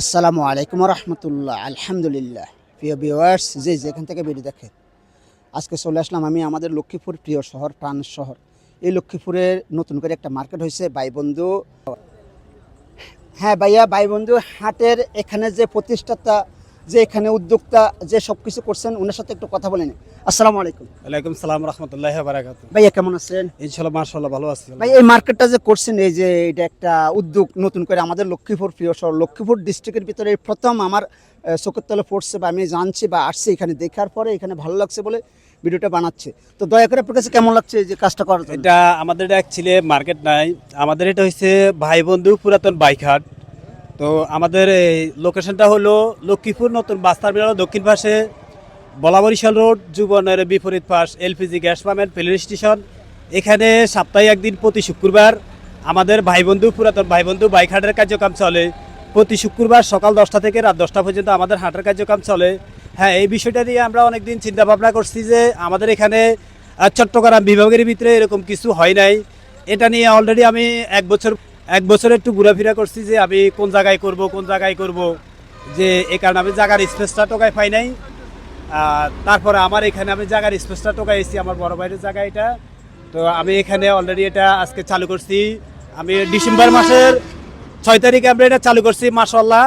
আসসালামু আলাইকুম রহমতুল্লাহ আলহামদুলিল্লাহ। প্রিয় বিওয়ার্স যে যেখান থেকে বেরিয়ে দেখে, আজকে চলে আসলাম আমি আমাদের লক্ষ্মীপুর প্রিয় শহর, প্রাণ শহর। এই লক্ষ্মীপুরের নতুন করে একটা মার্কেট হয়েছে বাইবন্ধু হ্যাঁ ভাইয়া বাইবন্ধু হাটের এখানে যে প্রতিষ্ঠাতা যে এখানে উদ্যোক্তা যে সব কিছু করছেন ওনার সাথে একটু কথা বলেন আসসালামু আলাইকুম। ওয়ালাইকুম সালাম রহমতুল্লাহ বারাকাত। ভাইয়া কেমন আছেন? ইনশাল্লাহ মার্শাল্লাহ ভালো আছি। ভাই এই মার্কেটটা যে করছেন এই যে এটা একটা উদ্যোগ নতুন করে আমাদের লক্ষ্মীপুর প্রিয় শহর লক্ষ্মীপুর ডিস্ট্রিক্টের ভিতরে প্রথম আমার চোখের তলে পড়ছে বা আমি জানছি বা আসছি এখানে দেখার পরে এখানে ভালো লাগছে বলে ভিডিওটা বানাচ্ছে। তো দয়া করে আপনার কাছে কেমন লাগছে এই যে কাজটা করার জন্য? এটা আমাদের অ্যাকচুয়ালি মার্কেট নাই। আমাদের এটা হচ্ছে ভাই বন্ধু পুরাতন বাইক হাট তো আমাদের এই লোকেশনটা হলো লক্ষ্মীপুর, নতুন বাস টার্মিনাল, দক্ষিণ পাশে বলাবরিশাল রোড, যুবনের বিপরীত পাশ এলপিজি গ্যাস পাম্পের প্লেন স্টেশন এখানে সপ্তাহে একদিন প্রতি শুক্রবার আমাদের ভাই বন্ধু পুরাতন ভাই বন্ধু বাইক হাটের কার্যক্রম চলে। প্রতি শুক্রবার সকাল দশটা থেকে রাত দশটা পর্যন্ত আমাদের হাটের কার্যক্রম চলে। হ্যাঁ এই বিষয়টা নিয়ে আমরা অনেকদিন চিন্তা ভাবনা করছি যে আমাদের এখানে চট্টগ্রাম বিভাগের ভিতরে এরকম কিছু হয় নাই। এটা নিয়ে অলরেডি আমি এক বছর এক বছর একটু ঘোরাফেরা করছি যে আমি কোন জায়গায় করব, কোন জায়গায় করব, যে এই কারণে আমি জায়গার স্পেসটা টোকায় পাই নাই। তারপরে আমার এখানে আমি জায়গার স্পেসটা টোকাই এসেছি, আমার বড় ভাইয়ের জায়গা এটা। তো আমি এখানে অলরেডি এটা আজকে চালু করছি। আমি ডিসেম্বর মাসের ছয় তারিখে আমরা এটা চালু করছি মাসাল্লাহ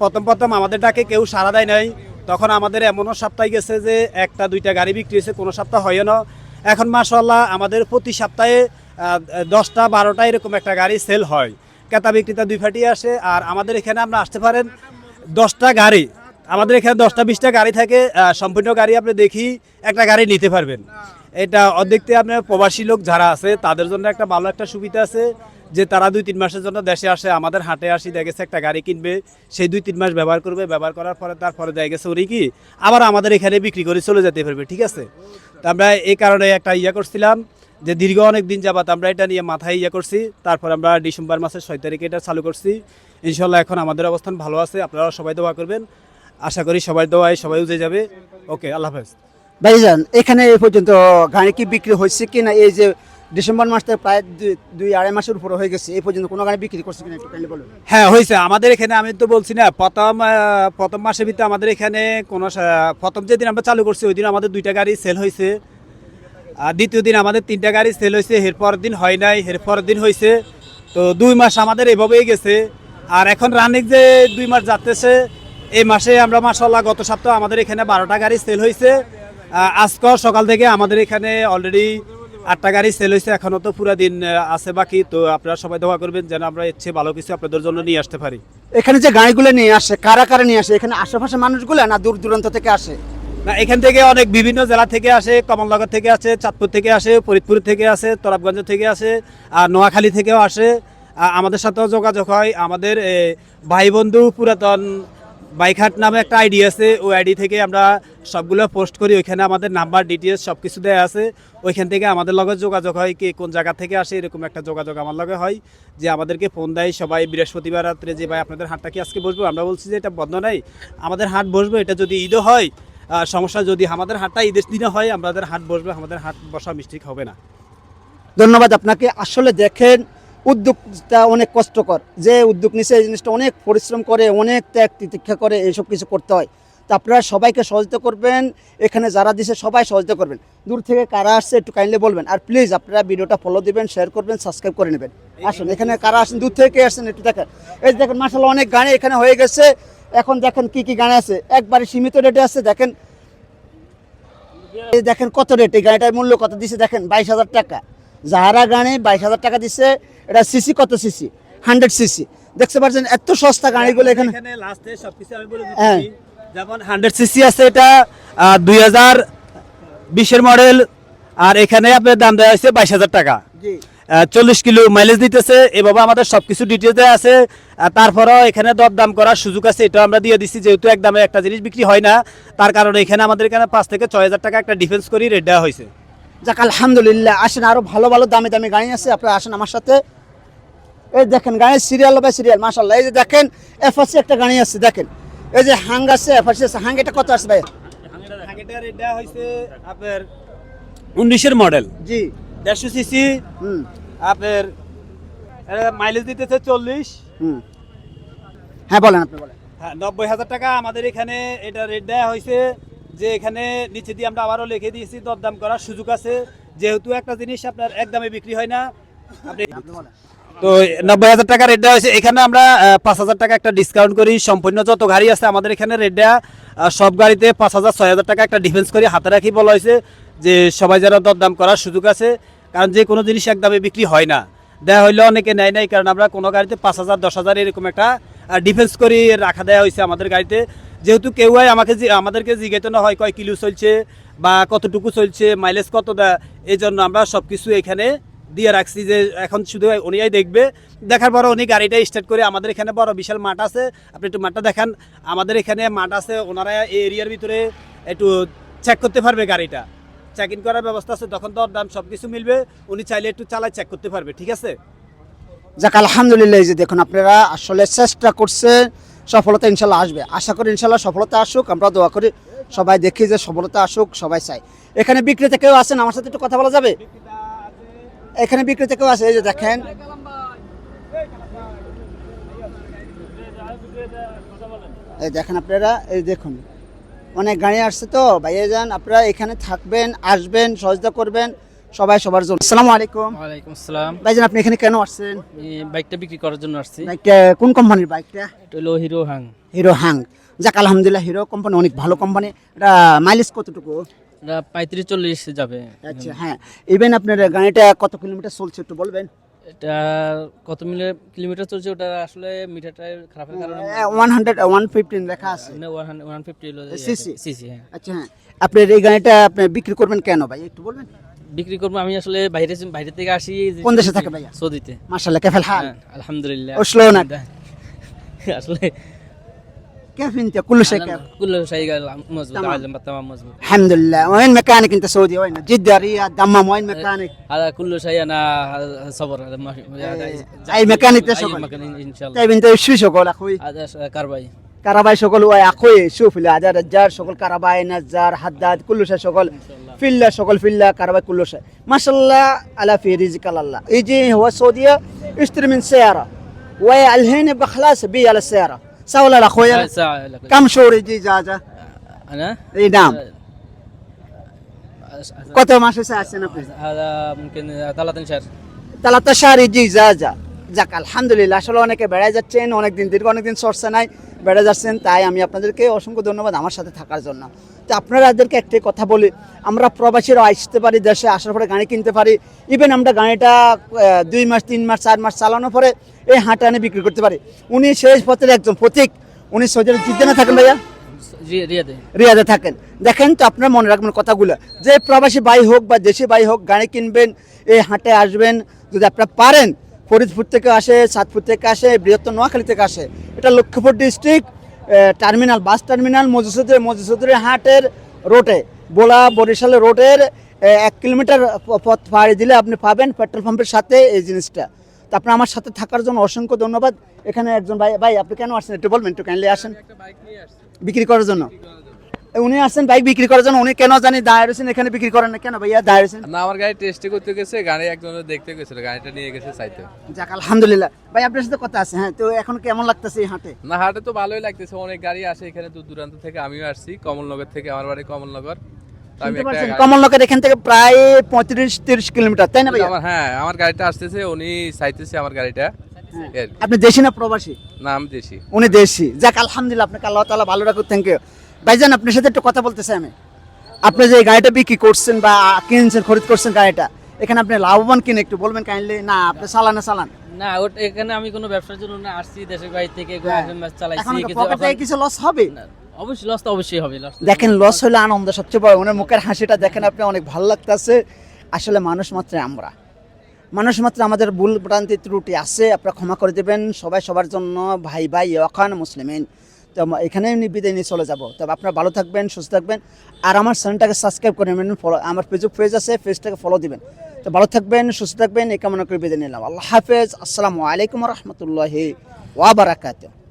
প্রথম প্রথম আমাদের ডাকে কেউ সাড়া দেয় নাই। তখন আমাদের এমনও সপ্তাহে গেছে যে একটা, দুইটা গাড়ি বিক্রি হয়েছে, কোনো সপ্তাহ হয় না। এখন মাসাল্লাহ আমাদের প্রতি সপ্তাহে দশটা, বারোটা এরকম একটা গাড়ি সেল হয়। ক্রেতা বিক্রেতা দুই ফাটি আসে, আর আমাদের এখানে আমরা আসতে পারেন দশটা গাড়ি। আমাদের এখানে দশটা, বিশটা গাড়ি থাকে সম্পূর্ণ গাড়ি আপনি দেখি একটা গাড়ি নিতে পারবেন। এটা অর্ধেকতে আপনার প্রবাসী লোক যারা আছে, তাদের জন্য একটা ভালো একটা সুবিধা আছে, যে তারা দুই, তিন মাসের জন্য দেশে আসে, আমাদের হাটে আসি দেখেছে একটা গাড়ি কিনবে, সেই দুই, তিন মাস ব্যবহার করবে, ব্যবহার করার পরে তারপরে দেখা গেছে ওরই কি, আবার আমাদের এখানে বিক্রি করে চলে যেতে পারবে, ঠিক আছে? তো আমরা এই কারণে একটা ইয়ে করছিলাম যে দীর্ঘ অনেক দিন যাবাত আমরা এটা নিয়ে মাথায় ইয়ে করছি তারপর আমরা ডিসেম্বর মাসের ছয় তারিখে এটা চালু করছি। ইনশাল্লাহ এখন আমাদের অবস্থান ভালো আছে আপনারা সবাই দোয়া করবেন। আশা করি সবাই দোয়ায় সবাই উজে যাবে। ওকে আল্লাহ হাফেজ। ভাইজান এখানে এই পর্যন্ত গাড়ি কি বিক্রি হয়েছে কি না এই যে ডিসেম্বর মাস থেকে প্রায় দুই- দুই আড়াই মাসের উপরে হয়ে গেছে এই পর্যন্ত কোনো গাড়ি বিক্রি করছে কিনা একটু কাইন্ডলি বলুন। হ্যাঁ হয়েছে। আমাদের এখানে আমি তো বলছি না প্রথম প্রথম মাসের ভিতরে আমাদের এখানে কোনো প্রথম যেদিন আমরা চালু করছি ওই দিন আমাদের দুইটা গাড়ি সেল হয়েছে। আর দ্বিতীয় দিন আমাদের তিনটা গাড়ি সেল হয়েছে এর পরের দিন হয় নাই এর পরের দিন হয়েছে। তো দুই মাস আমাদের এভাবেই গেছে। আর এখন রানিং যে দুই মাস যাচ্ছে, এই মাসে আমরা মাসাল্লাহ গত সপ্তাহ আমাদের এখানে বারোটা গাড়ি সেল হয়েছে। আজকে সকাল থেকে আমাদের এখানে অলরেডি আটটা গাড়ি সেল হয়েছে এখনও তো পুরা দিন আছে বাকি। তো আপনারা সবাই দোয়া করবেন যেন আমরা ইচ্ছে ভালো কিছু আপনাদের জন্য নিয়ে আসতে পারি। এখানে যে গাড়িগুলো নিয়ে আসে, কারা কারা নিয়ে আসে? এখানে আশেপাশে মানুষগুলো না দূর দূরান্ত থেকে আসে? না, এখান থেকে অনেক বিভিন্ন জেলা থেকে আসে, কমলনগর থেকে আসে, চাঁদপুর থেকে আসে, ফরিদপুর থেকে আসে, তরাবগঞ্জ থেকে আসে, আর নোয়াখালী থেকেও আসে। আমাদের সাথেও যোগাযোগ হয়। আমাদের ভাই বন্ধু পুরাতন বাইকহাট নামে একটা আইডি আছে। ওই আইডি থেকে আমরা সবগুলো পোস্ট করি। ওইখানে আমাদের নাম্বার ডিটেলস সব কিছু দেওয়া আছে। ওইখান থেকে আমাদের লগে যোগাযোগ হয় কি কোন জায়গা থেকে আসে, এরকম একটা যোগাযোগ আমার লগে হয় যে আমাদেরকে ফোন দেয় সবাই। বৃহস্পতিবার রাত্রে যে ভাই আপনাদের হাটটা কি আজকে বসবো? আমরা বলছি যে এটা বন্ধ নাই। আমাদের হাট বসবো। এটা যদি ঈদও হয় সমস্যা যদি আমাদের হাটটা ঈদের দিনে হয়, আমাদের হাট বসবে, আমাদের হাট বসা মিস্টেক হবে না। ধন্যবাদ আপনাকে। আসলে দেখেন উদ্যোগটা অনেক কষ্টকর। যে উদ্যোগ নিছে, এই জিনিসটা অনেক পরিশ্রম করে, অনেক ত্যাগ তিতিক্ষা করে এইসব কিছু করতে হয়। তা আপনারা সবাইকে সহযোগিতা করবেন। এখানে যারা দিছে, সবাই সহযোগিতা করবেন। দূর থেকে কারা আসছে, একটু কাইন্ডলি বলবেন। আর প্লিজ আপনারা ভিডিওটা ফলো দিবেন শেয়ার করবেন সাবস্ক্রাইব করে নেবেন। আসুন, এখানে কারা আসেন, দূর থেকে আসছেন একটু দেখেন। এই দেখেন মাসাল অনেক গাড়ি এখানে হয়ে গেছে। এখন দেখেন কি কি গাড়ি আছে। একবারে সীমিত রেটে আছে দেখেন। দেখেন কত রেট এই গাড়িটার মূল্য কত দিছে দেখেন বাইশ হাজার টাকা। যাহারা গাড়ি বাইশ হাজার টাকা দিচ্ছে এটা সিসি কত সিসি? Hundred CC. দেখতে পাচ্ছেন এত সস্তা গাড়িগুলো এখানে হ্যাঁ। যেমন হান্ড্রেড সিসি আছে এটা দুই হাজার বিশের মডেল আর এখানে আপনার দাম দেওয়া হয়েছে বাইশ হাজার টাকা। চল্লিশ কিলো মাইলেজ দিতেছে। এভাবে আমাদের সবকিছু ডিটেলস দেওয়া আছে। তারপরেও এখানে দর দাম করার সুযোগ আছে এটা আমরা দিয়ে দিচ্ছি যেহেতু এক দামে একটা জিনিস বিক্রি হয় না তার কারণে এখানে আমাদের এখানে পাঁচ থেকে ছয় হাজার টাকা একটা ডিফেন্স করি রেট দেওয়া হয়েছে। যাক আলহামদুলিল্লাহ। আসেন আরও ভালো ভালো দামি দামি গাড়ি আছে। আপনারা আসেন আমার সাথে। এই দেখেন গাড়ির সিরিয়াল বাই সিরিয়াল মাসাল্লাহ এই যে দেখেন এফআসি একটা গাড়ি আছে দেখেন। এই যে হাঙ্গ আছে এফআসি আছে। হাঙ্গ এটা কত আছে ভাই রেট দেওয়া হয়েছে আপনার উনিশের মডেল জি। দেড়শো সিসি হুম। আপনার মাইলেজ দিতেছে চল্লিশ। হুম। হ্যাঁ বলেন আপনি বলেন। হ্যাঁ নব্বই হাজার টাকা আমাদের এখানে এটা রেট দেওয়া হয়েছে যে এখানে নিচে দিয়ে আমরা আবারও লিখে দিয়েছি দরদাম করার সুযোগ আছে। যেহেতু একটা জিনিস আপনার একদমে বিক্রি হয় না। আপনি তো নব্বই হাজার টাকা রেট দেওয়া হয়েছে। এখানে আমরা পাঁচ হাজার টাকা একটা ডিসকাউন্ট করি। সম্পূর্ণ যত গাড়ি আছে আমাদের এখানে রেট দেওয়া সব গাড়িতে পাঁচ হাজার ছয় হাজার টাকা একটা ডিফেন্স করে হাতে রাখি বলা হয়েছে যে সবাই যেন দরদাম করার সুযোগ আছে। কারণ যে কোনো জিনিস এক দামে বিক্রি হয় না। দেয়া হইলে অনেকে নেয় নাই, কারণ আমরা কোনো গাড়িতে পাঁচ হাজার, দশ হাজার এরকম একটা ডিফেন্স করে রাখা দেওয়া হয়েছে আমাদের গাড়িতে। যেহেতু কেউ আমাকে আমাদেরকে জিজ্ঞাসা না হয়, কয় কিলো চলছে বা কতটুকু চলছে মাইলেজ কত দেয় এই জন্য আমরা সব কিছু এখানে দিয়ে রাখছি যে এখন শুধু উনিই দেখবে। দেখার পর উনি গাড়িটা স্টার্ট করে আমাদের এখানে বড় বিশাল মাঠ আছে। আপনি একটু মাঠটা দেখান। আমাদের এখানে মাঠ আছে, ওনারা এই এরিয়ার ভিতরে একটু চেক করতে পারবে গাড়িটা। চেক ইন করার ব্যবস্থা আছে, তখন দর দাম সব কিছু মিলবে, উনি চাইলে একটু চালায় চেক করতে পারবে, ঠিক আছে? যাক, আলহামদুলিল্লাহ যে দেখুন আপনারা আসলে চেষ্টা করছেন সফলতা ইনশাল্লাহ আসবে। আশা করি ইনশাল্লাহ সফলতা আসুক, আমরা দোয়া করি সবাই দেখি যে সফলতা আসুক, সবাই চাই এখানে বিক্রেতা কেউ আছেন? আমার সাথে একটু কথা বলা যাবে? এখানে বিক্রেতা কেউ আছে? এই যে দেখেন। এই দেখেন আপনারা, এই দেখুন। অনেক গাড়ি আসছে তো ভাইয়া যান আপনারা এখানে থাকবেন আসবেন সহযোগিতা করবেন সবাই সবার জন্য। আসসালামু আলাইকুম। ওয়ালাইকুম আসসালাম। ভাইজান আপনি এখানে কেন আসছেন? বাইকটা বিক্রি করার জন্য আসছি। বাইকটা কোন কোম্পানির বাইকটা? এটা হলো হিরো হাং। হিরো হাং। যাক আলহামদুলিল্লাহ হিরো কোম্পানি অনেক ভালো কোম্পানি। এটা মাইলেজ কতটুকু? এটা পঁয়ত্রিশ চল্লিশ যাবে। আচ্ছা হ্যাঁ। ইভেন আপনার গাড়িটা কত কিলোমিটার চলছে একটু বলবেন? এটা কত মিলে কিলোমিটার চলছে? ওটা আসলে মিটারটা খারাপের কারণে ওয়ান হান্ড্রেড ওয়ান ফিফটিন লেখা আছে। One fifty CC? সিসি। হ্যাঁ। আচ্ছা হ্যাঁ। আপনার এই গাড়িটা আপনি বিক্রি করবেন কেন ভাই? একটু বলবেন? বিক্রি করব আমি আসলে বাইরে বাইরে থেকে আসি। কোন দেশে থাকে ভাইয়া? সৌদিতে। মাশাআল্লাহ কেফেল হাল। হ্যাঁ, আলহামদুলিল্লাহ। ওসলো না। আসলে كيف أنت؟ كل شيء كيف؟ كل شيء مظبوط تمام. تمام مظبوط الحمد لله. وين مكانك أنت سعودي؟ وين؟ جدة رياض دمام وين مكانك؟ هذا كل شيء أنا صبر هذا في هذا أي مكان أي شغل. مكان ان شاء الله. طيب أنت شو شغل أخوي؟ هذا كرباي كهرباء شغل؟ ويا أخوي شوف هذا رجال شغل كهرباء نجار حداد كل شيء شغل. في الله. شغل في الله كهرباء كل شيء. ما شاء الله على في رزق الله. يجي هو السعوديه يشتري من سيارة. والحين يبقى خلاص بي على السياره سوى ولا لا اخويا ساعة لك كم شهور يجي اجازه؟ انا اي نعم কত মাসে আসছেন আপনি هذا ممكن 30 شهر তালাতা শাহর ইজি যা যা যাক আলহামদুলিল্লাহ আসলে অনেকে বেড়ায় যাচ্ছেন অনেকদিন দীর্ঘ অনেকদিন সরছে নাই বেড়ে যাচ্ছেন তাই আমি আপনাদেরকে অসংখ্য ধন্যবাদ আমার সাথে থাকার জন্য। তো আপনারাদেরকে একটি কথা বলি আমরা প্রবাসীরা আসতে পারি দেশে আসার পরে গাড়ি কিনতে পারি ইভেন আমরা গাড়িটা দুই মাস তিন মাস চার মাস চালানোর পরে এই হাঁটা আনে বিক্রি করতে পারি। উনি শেষ পথের একজন প্রতীক উনি সৌদি জিদ্দে না থাকেন ভাইয়া? রিয়াদে। থাকেন। দেখেন তো আপনারা মনে রাখবেন কথাগুলো যে প্রবাসী বাই হোক বা দেশি বাই হোক গাড়ি কিনবেন এই হাঁটে আসবেন যদি আপনারা পারেন ফরিদপুর থেকে আসে সাতপুর থেকে আসে বৃহত্তর নোয়াখালী থেকে আসে। এটা Lakshmipur district terminal bus terminal মজুসুদ্দের মজুসুদ্দের হাটের রোডে বোলা বরিশালের রোডের এক কিলোমিটার পথ পাড়ি দিলে আপনি পাবেন পেট্রোল পাম্পের সাথে এই জিনিসটা। তো আপনার আমার সাথে থাকার জন্য অসংখ্য ধন্যবাদ। এখানে একজন ভাই ভাই আপনি কেন আসছেন? একটু বলবেন একটু কাইন্ডলি আসেন। বিক্রি করার জন্য। উনি আসছেন বাইক বিক্রি করার জন্য। উনি কেন জানি এখানে বিক্রি করেন না। কেন ভাইয়া না আমার গাড়ি টেস্টে করতে গেছে গাড়ি একজন দেখতে গেছিল গাড়িটা নিয়ে গেছে চাইতে যাক আলহামদুলিল্লাহ। ভাই আপনার সাথে কথা আছে হ্যাঁ তো এখন কেমন লাগতেছে এই হাটে? না হাটে তো ভালোই লাগতেছে অনেক গাড়ি আসে এখানে দূর দূরান্ত থেকে আমিও আসছি কমলনগর থেকে আমার বাড়ি কমলনগর। আমি কমলনগর এখান থেকে প্রায় পঁয়ত্রিশ তিরিশ কিলোমিটার তাই না ভাইয়া? আমার হ্যাঁ আমার গাড়িটা আসতেছে উনি চাইতেছে আমার গাড়িটা। কি। আপনি দেশি না প্রবাসী? নাম দেশি। উনি দেশি। যাক আলহামদুলিল্লাহ আপনাকে আল্লাহ তালা ভালো রাখুক থ্যাংক ইউ ভাইজান আপনার সাথে একটু কথা বলতে চাই আমি। আপনি যে গাড়িটা বিক্রি করছেন বা কিনছেন খরিদ করছেন গাড়িটা এখানে আপনি লাভবান কিনে একটু বলবেন কাইন্ডলি না আপনি চালান চালান। না ওটা এখানে আমি কোনো ব্যবসার জন্য না আসছি দেশের বাইরে থেকে হ্যাঁ। চালাইছি কিছু লস হবে? অবশ্যই লস তো অবশ্যই হবে দেখেন লস হলে আনন্দ সবচেয়ে বড়। ওনার মুখের হাসিটা দেখেন আপনি অনেক ভালো লাগতেছে। আসলে মানুষ মাত্র আমরা। মানুষ মাত্র আমাদের ভুল ভ্রান্তি ত্রুটি আছে আপনারা ক্ষমা করে দেবেন। সবাই সবার জন্য ভাই ভাই অখান মুসলিমিন। এখানে আমি বিদায় নিয়ে চলে যাব। তবে আপনারা ভালো থাকবেন, সুস্থ থাকবেন। আর আমার চ্যানেলটাকে সাবস্ক্রাইব করে নেবেন, ফলো, আমার ফেসবুক পেজ আছে পেজটাকে ফলো দিবেন। তো ভালো থাকবেন, সুস্থ থাকবেন, এই কামনা করে বিদায় নিলাম। আল্লাহ হাফেজ। আসসালামু আলাইকুম রহমতুল্লাহি ওয়াবারাকাতুহ